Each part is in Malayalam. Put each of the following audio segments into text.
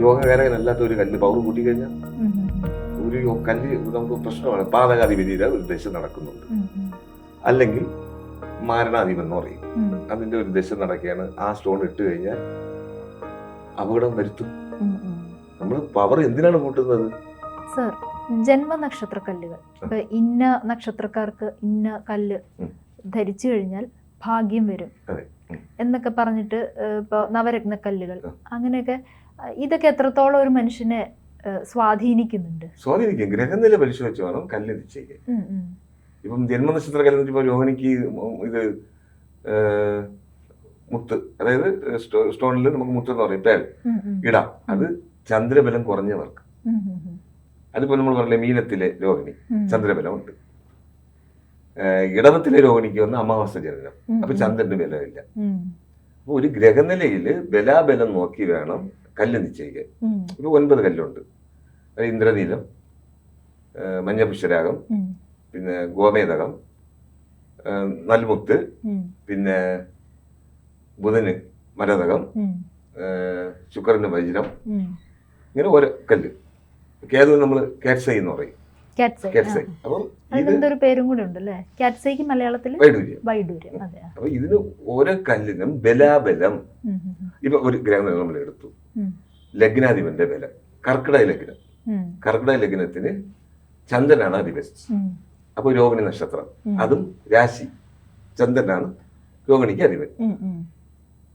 യോഗകാരകനല്ലാത്ത ഒരു കല്ല് പവർ കൂട്ടി കഴിഞ്ഞാൽ ഉം, ഉം, ഒരു കല്ല് നമുക്ക് പ്രശ്നമാണ്. പാതകാധിപതിയുടെ ഒരു ദശ നടക്കുന്നുണ്ട്. അല്ലെങ്കിൽ മാരണാധിപൻ എന്ന് പറയും. അതിന്റെ ഒരു ദശ നടക്കുകയാണ്. ആ സ്റ്റോൺ ഇട്ട് കഴിഞ്ഞാൽ അപകടം വരുത്തും. നമ്മൾ പവർ എന്തിനാണ് കൂട്ടുന്നത്? സർ ജന്മനക്ഷത്ര കല്ലുകൾ ഇപ്പൊ ഇന്ന നക്ഷത്രക്കാർക്ക് ഇന്ന കല്ല് ധരിച്ചു കഴിഞ്ഞാൽ ഭാഗ്യം വരും. എന്നൊക്കെ പറഞ്ഞിട്ട് ഇപ്പൊ നവരത്ന കല്ലുകൾ. അങ്ങനെയൊക്കെ ഇതൊക്കെ എത്രത്തോളം ഒരു മനുഷ്യനെ സ്വാധീനിക്കുന്നുണ്ട്? സ്വാധീനിക്കും. ഗ്രഹനില പരിശോധിച്ച് വേണം കല്ല് നിശ്ചയിക്കാൻ. ഇപ്പം ജന്മനക്ഷത്ര കല്ല് ഇപ്പോൾ രോഹിണിക്ക് ഇത് മുത്ത് അതായത് സ്റ്റോണിൽ നമുക്ക് മുത്ത് എന്ന് പറയും പേൽ. ഇടാം. അത് ചന്ദ്രബലം കുറഞ്ഞവർക്ക്. അതിപ്പോ. അതിപ്പോൾ നമ്മൾ പറഞ്ഞില്ലേ മീനത്തിലെ രോഹിണി. ചന്ദ്രബലം ചന്ദ്രബലമുണ്ട്. ഇടവത്തിലെ രോഹിണിക്ക് വന്ന് അമാവാസ ജനനം. അപ്പൊ ചന്ദ്രന്റെ ചന്ദ്രന് ബലമില്ല. അപ്പൊ ഒരു ഗ്രഹനിലയിൽ ബലാബലം നോക്കി വേണം കല്ല് നിശ്ചയിക്കാൻ. ഒരു ഒൻപത് കല്ലുണ്ട്. അത് ഇന്ദ്രനീലം മഞ്ഞപുഷ്പരാഗം മഞ്ഞപുഷ്യരാഗം പിന്നെ ഗോമേതകം നൽമുക്ത് നൽമുത്ത് പിന്നെ ബുധന് മരതകം ശുക്രന് വജ്രം. ഇങ്ങനെ ഓരോ കല്ല്. കേതു നമ്മൾ കാറ്റ്സൈ എന്ന് പറയും. കാറ്റ്സൈ. അപ്പം പേരും കൂടി കാറ്റ്സൈക്ക് മലയാളത്തിൽ വൈഡൂര്യം. അപ്പൊ ഇതിന് ഓരോ കല്ലിനും ബലാബലം. ഇപ്പൊ ഒരു ഗ്രഹം നമ്മൾ എടുത്തു. ലഗ്നാധിപന്റെ ബലം കർക്കിടക ലഗ്നം. കർക്കിടക ലഗ്നത്തിന് ചന്ദ്രനാണ് അധിപൻ ഉം, അപ്പൊ രോഹിണി നക്ഷത്രം. അതും രാശി. ചന്ദ്രനാണ് രോഹിണിക്ക് അധിപൻ.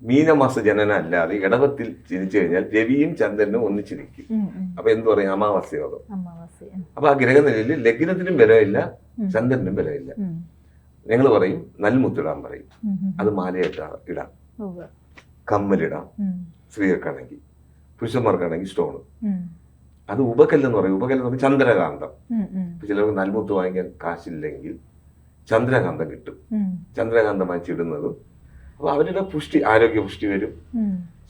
മീനമാസ ജനന അല്ലാതെ ഇടവത്തിൽ ജനിച്ചു കഴിഞ്ഞാൽ രവിയും ചന്ദ്രനും ഒന്നിച്ചിരിക്കും. അപ്പൊ എന്ത് പറയും? അമാവാസ്യോഗം അപ്പൊ ആ ഗ്രഹനിലയിൽ ലഗ്നത്തിനും ബലമില്ല. ചന്ദ്രനും ബലമില്ല ഞങ്ങൾ പറയും നൽമുത്തിടാൻ പറയും. അത് മാലയായിട്ട് ഇടാം. കമ്മലിടാം. സ്ത്രീകൾക്കാണെങ്കിൽ. പുരുഷന്മാർക്കാണെങ്കിൽ സ്റ്റോൺ അത് ഉപകല്ലെന്ന് പറയും. ഉപകല്ലെന്ന് പറയും ചന്ദ്രകാന്തം. ചിലർക്ക് നൽമുത്ത് വാങ്ങിക്കാൻ കാശില്ലെങ്കിൽ ചന്ദ്രകാന്തം കിട്ടും. ചന്ദ്രകാന്തം വാങ്ങിച്ചിടുന്നതും അപ്പൊ അവരുടെ പുഷ്ടി ആരോഗ്യ പുഷ്ടി വരും.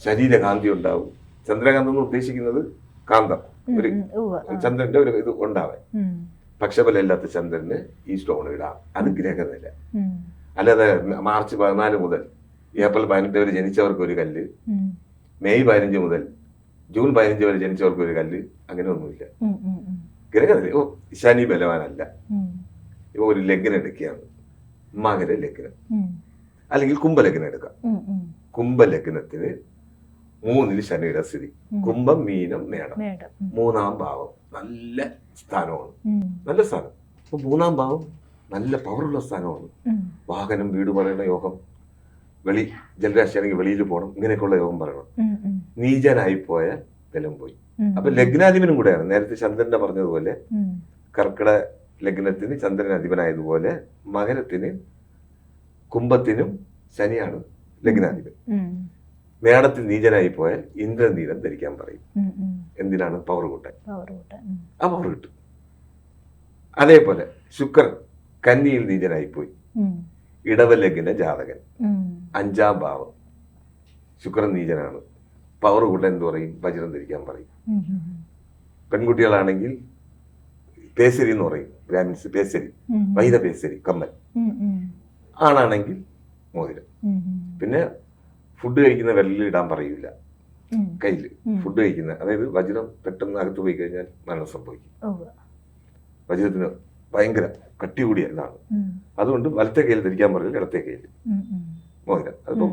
ശരീരകാന്തി ഉണ്ടാവും. ചന്ദ്രകാന്തം എന്ന് ഉദ്ദേശിക്കുന്നത് കാന്തം. ഒരു. ചന്ദ്രന്റെ ഒരു ഇത് ഉണ്ടാവാൻ. ഉം, പക്ഷബലമില്ലാത്ത ചന്ദ്രന് ഈ സ്റ്റോൺ ഇടാം. അത് ഗ്രഹനില. അല്ലാതെ മാർച്ച് പതിനാല് മുതൽ ഏപ്രിൽ പതിനെട്ട് വരെ ജനിച്ചവർക്ക് ഒരു കല്ല് മെയ് പതിനഞ്ച് മുതൽ ജൂൺ പതിനഞ്ച് വരെ ജനിച്ചവർക്ക് ഒരു കല്ല് അങ്ങനെ ഒന്നുമില്ല. ഗ്രഹനില ഓ ശനി ബലവാനല്ല. ഇപ്പൊ ഒരു ലഗ്നം എടുക്കുകയാണ്. മകര ലഗ്നം. അല്ലെങ്കിൽ കുംഭലഗ്നം എടുക്കാം. കുംഭലഗ്നത്തിന് മൂന്നിൽ ശനിയുടെ സ്ഥിതി. കുംഭം മീനം മേടം. മൂന്നാം ഭാവം നല്ല സ്ഥാനമാണ്. നല്ല സ്ഥാനം. അപ്പൊ മൂന്നാം ഭാവം നല്ല പവറുള്ള സ്ഥാനമാണ്. വാഹനം വീട് പറയുന്ന യോഗം. വെളി ജലരാശിയാണെങ്കിൽ വെളിയിൽ പോകണം ഇങ്ങനെയൊക്കെയുള്ള യോഗം പറയണം. നീചനായി പോയ ബലം പോയി. അപ്പൊ ലഗ്നാധിപനും കൂടെയാണ്. നേരത്തെ ചന്ദ്രന്റെ പറഞ്ഞതുപോലെ കർക്കിട ലഗ്നത്തിന് ചന്ദ്രൻ അധിപനായതുപോലെ മകരത്തിന് കുംഭത്തിനും ശനിയാണ് ലഗ്നാധിപൻ. മേടത്തിൽ നീചനായി പോയാൽ ഇന്ദ്രനീലം ധരിക്കാൻ പറയും. എന്തിനാണ്? പവർ കൂട്ടാൻ. ആ പവർ കിട്ടും. അതേപോലെ ശുക്രൻ കന്നിയിൽ നീചനായി പോയി ഇടവലഗ്ന ജാതകൻ. അഞ്ചാം ഭാവം. ശുക്രൻ നീചനാണ്. പവർ കൂട്ടാൻ എന്ത് പറയും? വജ്രം ധരിക്കാൻ പറയും. പെൺകുട്ടികളാണെങ്കിൽ പേസരി എന്ന് പറയും. ബ്രാഹ്മിൻസ് പേസരി. വൈദ പേശരി കമ്മൽ. ആണാണെങ്കിൽ മോതിരം. പിന്നെ ഫുഡ് കഴിക്കുന്ന വെള്ളിൽ ഇടാൻ പറയൂല. ഉം. കയ്യിൽ ഫുഡ് കഴിക്കുന്ന അതായത് വജ്രം പെട്ടെന്ന് അകത്ത് പോയി കഴിഞ്ഞാൽ മരണം സംഭവിക്കും. വജ്രത്തിന് ഭയങ്കര കട്ടി കൂടിയ ഇതാണ് അതുകൊണ്ട് വലത്തെ കയ്യിൽ ധരിക്കാൻ പറയില്ല ഇടത്തെ കയ്യിൽ. മോതിരം അതിപ്പം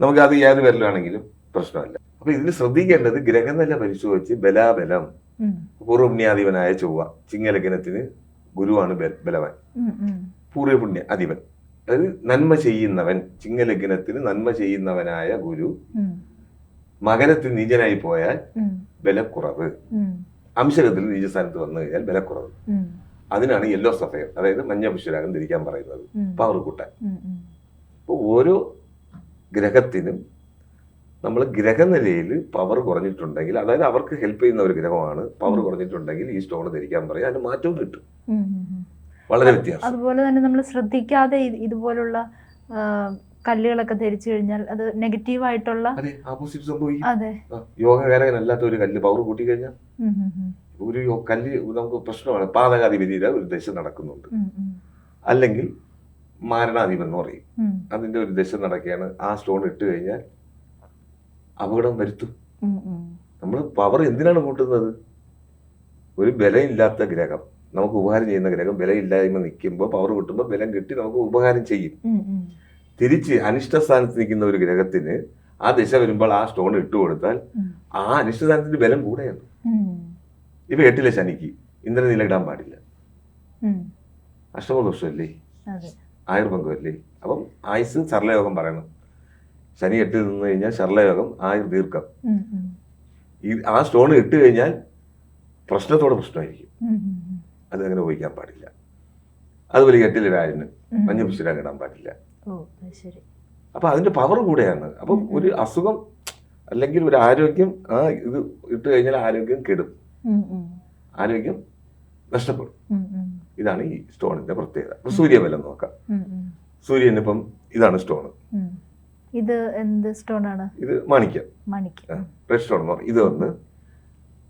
നമുക്ക് അത് ഏത് വിരലാണെങ്കിലും പ്രശ്നമല്ല. അപ്പൊ ഇതിൽ ശ്രദ്ധിക്കേണ്ടത് ഗ്രഹനില പരിശോധിച്ച് ബലാബലം പൂർവപുണ്യാധിപനായ പൂർവപുണ്യാധിപനായ ചൊവ്വ ചിങ്ങലഗ്നത്തിന് ഗുരുവാണ് ബല- ബലവാൻ. പൂർവപുണ്യ അധിപൻ. അതായത് നന്മ ചെയ്യുന്നവൻ ചിങ്ങലഗ്നത്തിന് നന്മ ചെയ്യുന്നവനായ ഗുരു മകരത്തിൽ നീചനായി പോയാൽ ബലക്കുറവ്. അംശകത്തിൽ നീചസ്ഥാനത്ത് വന്നു കഴിഞ്ഞാൽ ബലക്കുറവ്. അതിനാണ് യെല്ലോ സഫയർ അതായത് മഞ്ഞ പുഷ്യരാഗം ധരിക്കാൻ പറയുന്നത്. പവർ കൂട്ടാൻ. അപ്പോൾ ഓരോ ഗ്രഹത്തിനും നമ്മൾ ഗ്രഹനിലയിൽ പവർ കുറഞ്ഞിട്ടുണ്ടെങ്കിൽ അതായത് അവർക്ക് ഹെൽപ്പ് ചെയ്യുന്ന ഒരു ഗ്രഹമാണ് പവർ കുറഞ്ഞിട്ടുണ്ടെങ്കിൽ ഈ സ്റ്റോൺ ധരിക്കാൻ പറയും അതിന് മാറ്റവും കിട്ടും. വളരെ വ്യത്യാസം. അതുപോലെ തന്നെ നമ്മൾ ശ്രദ്ധിക്കാതെ ഇതുപോലുള്ള കല്ലുകളൊക്കെ ധരിച്ചു കഴിഞ്ഞാൽ അത് നെഗറ്റീവ് ആയിട്ടുള്ള യോഗകാരകനല്ലാത്ത ഒരു കല്ല് പവർ കൂട്ടി കഴിഞ്ഞാൽ ഒരു കല്ല് നമുക്ക് പ്രശ്നമാണ്. പാതകാധിപതിയുടെ ഒരു ദശ നടക്കുന്നുണ്ട്. അല്ലെങ്കിൽ മാരണാധിപൻ എന്ന് പറയും. അതിന്റെ ഒരു ദശ നടക്കുകയാണ്. ആ സ്റ്റോൺ ഇട്ട് കഴിഞ്ഞാൽ അപകടം വരുത്തും. നമ്മൾ പവർ എന്തിനാണ് കൂട്ടുന്നത്? ഒരു ബലമില്ലാത്ത ഗ്രഹം. നമുക്ക് ഉപകാരം ചെയ്യുന്ന ഗ്രഹം ബലമില്ലായ്മ നിൽക്കുമ്പോൾ പവർ കിട്ടുമ്പോൾ ബലം കിട്ടി നമുക്ക് ഉപകാരം ചെയ്യും. തിരിച്ച് അനിഷ്ട സ്ഥാനത്ത് നിൽക്കുന്ന ഒരു ഗ്രഹത്തിന് ആ ദിശ വരുമ്പോൾ ആ സ്റ്റോൺ ഇട്ട് കൊടുത്താൽ ആ അനിഷ്ട സ്ഥാനത്തിന്റെ ബലം കൂടെയാണ്. ഇപ്പൊ എട്ടിലെ ശനിക്ക് ഇന്ദ്രനീല ഇടാൻ പാടില്ല. അഷ്ടമദോഷമല്ലേ ആയുർഭംഗമല്ലേ അപ്പം ആയുസ് സർലയോഗം പറയണം ശനി എട്ടിൽ നിന്ന് കഴിഞ്ഞാൽ ചർലയോഗം ആയുർ ദീർഘം. ഈ ആ സ്റ്റോൺ ഇട്ട് കഴിഞ്ഞാൽ പ്രശ്നത്തോടെ പ്രശ്നമായിരിക്കും. അത് അങ്ങനെ ഉപയോഗിക്കാൻ പാടില്ല അതുപോലെ എട്ടിലെ രാജന് ഉം. മഞ്ഞ പിശുരാൻ ഇടാൻ പാടില്ല അപ്പൊ അതിന്റെ പവർ കൂടെയാണ് അപ്പം. ഒരു അസുഖം അല്ലെങ്കിൽ ഒരു ആരോഗ്യം ആ ഇത് ഇട്ട് കഴിഞ്ഞാൽ ആരോഗ്യം കെടും. ആരോഗ്യം നഷ്ടപ്പെടും. ഇതാണ് ഈ സ്റ്റോണിന്റെ പ്രത്യേകത. അപ്പൊ സൂര്യബലം നോക്കാം. സൂര്യൻ ഇപ്പം ഇതാണ് സ്റ്റോൺ ഇത് എന്ത് സ്റ്റോൺ ആണ് ഇത് മാണിക്യം. മാണിക്യം. റെഡ് സ്റ്റോൺ എന്ന് പറയും. ഇത് ഒന്ന്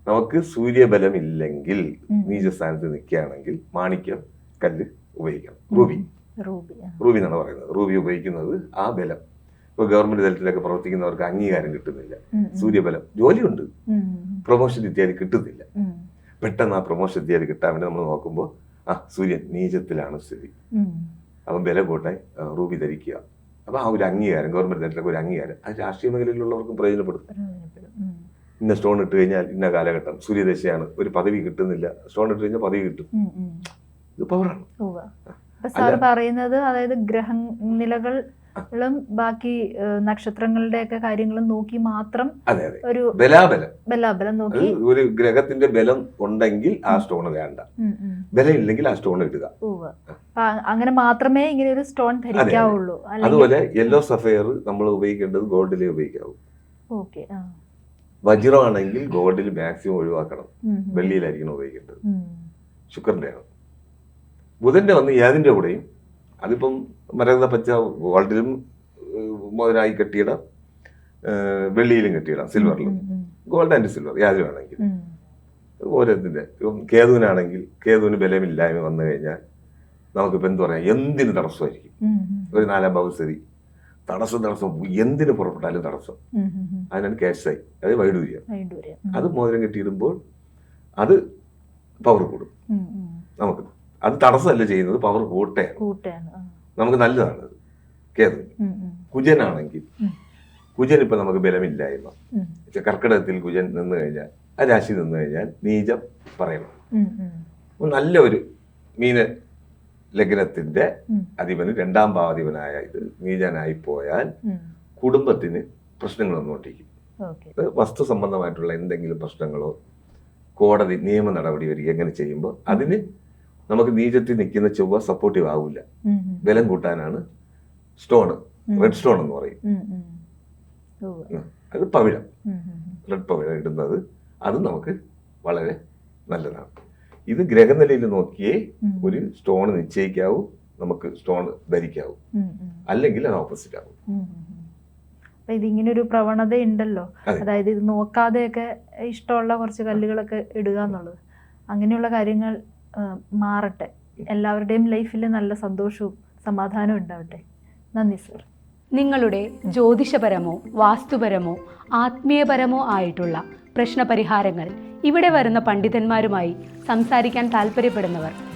നമുക്ക് സൂര്യബലം ഇല്ലെങ്കിൽ. നീചസ്ഥാനത്ത് നിൽക്കുകയാണെങ്കിൽ മാണിക്യം കല്ല് ഉപയോഗിക്കണം. റൂബി. റൂബി റൂബി എന്നാണ് പറയുന്നത്. റൂബി ഉപയോഗിക്കുന്നത് ആ ബലം. ഇപ്പോൾ ഗവൺമെന്റ് തലത്തിലൊക്കെ പ്രവർത്തിക്കുന്നവർക്ക് അംഗീകാരം കിട്ടുന്നില്ല. സൂര്യബലം ജോലിയുണ്ട്. പ്രൊമോഷൻ ഇത്യാദി കിട്ടുന്നില്ല. പെട്ടെന്ന് ആ പ്രൊമോഷൻ ഇത്യാദി കിട്ടാൻ വേണ്ടി നമ്മൾ നോക്കുമ്പോൾ ആ സൂര്യൻ നീചത്തിലാണ് സ്ഥിതി. അപ്പം ബലം കൂട്ടാൻ ആ, റൂബി ധരിക്കുക. അപ്പം ആ ഒരു അംഗീകാരം ഗവൺമെന്റ് തലത്തിലൊക്കെ ഒരു അംഗീകാരം അത് രാഷ്ട്രീയ മേഖലയിലുള്ളവർക്കും പ്രയോജനപ്പെടും. ഇന്ന സ്റ്റോൺ ഇട്ട് കഴിഞ്ഞാൽ ഇന്ന കാലഘട്ടം സൂര്യദശയാണ് ഒരു പദവി കിട്ടുന്നില്ല. സ്റ്റോൺ ഇട്ട് കഴിഞ്ഞാൽ പദവി കിട്ടും. ഇത് പവറാണ് സാർ പറയുന്നത് അതായത് ഗ്രഹ ബാക്കി നക്ഷത്രങ്ങളുടെയൊക്കെ നക്ഷത്രങ്ങളുടെ ഒക്കെ കാര്യങ്ങളും നോക്കി മാത്രം ഒരു ബലാബലം. ബലാബലം നോക്കി ഒരു ഗ്രഹത്തിന്റെ ബലം ഉണ്ടെങ്കിൽ ആ സ്റ്റോൺ വേണ്ട. ബലം ഇല്ലെങ്കിൽ ആ സ്റ്റോൺ ഇടുക. അങ്ങനെ മാത്രമേ ഇങ്ങനെ ഒരു സ്റ്റോൺ ധരിക്കാവുള്ളൂ. അതുപോലെ യെല്ലോ സഫയർ നമ്മൾ ഉപയോഗിക്കേണ്ടത് ഗോൾഡിലേ ഉപയോഗിക്കാവൂ. ഓക്കെ വജ്രമാണെങ്കിൽ ഗോൾഡിൽ മാക്സിമം ഒഴിവാക്കണം. വെള്ളിയിലായിരിക്കണം ഉപയോഗിക്കേണ്ടത്. ശുക്രന്റെ ആണ്. ബുധന്റെ വന്ന് ഏതിന്റെ കൂടെയും അതിപ്പം മരകത പച്ച ഗോൾഡിലും മുതലായി കെട്ടിയിടാം വെള്ളിയിലും കെട്ടിയിടാം സിൽവറിലും. ഗോൾഡ് ആൻഡ് സിൽവർ യാതൊരു വേണമെങ്കിൽ. ഉം. ഓരോത്തിന്റെ ഇപ്പം കേതുവിനാണെങ്കിൽ കേതുവിന് ബലമില്ലായ്മ വന്നു കഴിഞ്ഞാൽ നമുക്കിപ്പോൾ എന്ത് പറയാം? എന്തിന് തടസ്സമായിരിക്കും. ഒരു നാലാം ഭാവസ്ഥിതി തടസ്സം തടസ്സം. എന്തിന് പുറപ്പെട്ടാലും തടസ്സം. അതിനാണ് ക്യാഷായി അത് വൈഡൂര്യം. അത് മോതിരം കെട്ടിയിടുമ്പോൾ അത് പവർ കൂടും. നമുക്ക്. അത് തടസ്സമല്ല ചെയ്യുന്നത് പവർ കൂട്ടുകയാണ്. നമുക്ക് നല്ലതാണ് കേത്. കുജനാണെങ്കിൽ. കുജൻ ഇപ്പൊ നമുക്ക് ബലമില്ലായ്മ. കർക്കിടകത്തിൽ കുജൻ നിന്ന് കഴിഞ്ഞാൽ ആ രാശി നിന്ന് കഴിഞ്ഞാൽ നീചം പറയണം. നല്ല ഒരു മീന ലഗ്നത്തിന്റെ അധിപന് രണ്ടാം ഭാവാധിപനായ ഇത് നീചനായി പോയാൽ. കുടുംബത്തിന് പ്രശ്നങ്ങൾ വന്നുകൊണ്ടിരിക്കും അത് വസ്തു സംബന്ധമായിട്ടുള്ള എന്തെങ്കിലും പ്രശ്നങ്ങളോ കോടതി നിയമ നടപടി വരിക എങ്ങനെ ചെയ്യുമ്പോൾ അതിന് നമുക്ക് നീചത്തിൽ നിൽക്കുന്ന ചൊവ്വ സപ്പോർട്ടീവ് ആവില്ല. ബലം കൂട്ടാനാണ് സ്റ്റോൺ. റെഡ് സ്റ്റോൺ എന്ന് പറയും. അത് പവിഴം. റെഡ് പവിഴം ഇടുന്നത് അത് നമുക്ക് വളരെ നല്ലതാണ് ഇത് ഗ്രഹനിലയിൽ നോക്കിയേ ഒരു സ്റ്റോൺ നിശ്ചയിക്കാവൂ നമുക്ക് സ്റ്റോൺ ധരിക്കാവൂ. അല്ലെങ്കിൽ അത് ഓപ്പോസിറ്റ് ആവും. അപ്പൊ ഇതിങ്ങനെ ഒരു പ്രവണത ഉണ്ടല്ലോ അതായത് ഇത് നോക്കാതെയൊക്കെ ഇഷ്ടമുള്ള കുറച്ച് കല്ലുകളൊക്കെ ഇടുക എന്നുള്ളത് അങ്ങനെയുള്ള കാര്യങ്ങൾ മാറട്ടെ. എല്ലാവരുടെയും ലൈഫിൽ നല്ല സന്തോഷവും സമാധാനവും ഉണ്ടാവട്ടെ. നന്ദി സർ. നിങ്ങളുടെ ജ്യോതിഷപരമോ വാസ്തുപരമോ ആത്മീയപരമോ ആയിട്ടുള്ള പ്രശ്നപരിഹാരങ്ങൾ ഇവിടെ വരുന്ന പണ്ഡിതന്മാരുമായി സംസാരിക്കാൻ താല്പര്യപ്പെടുന്നവർ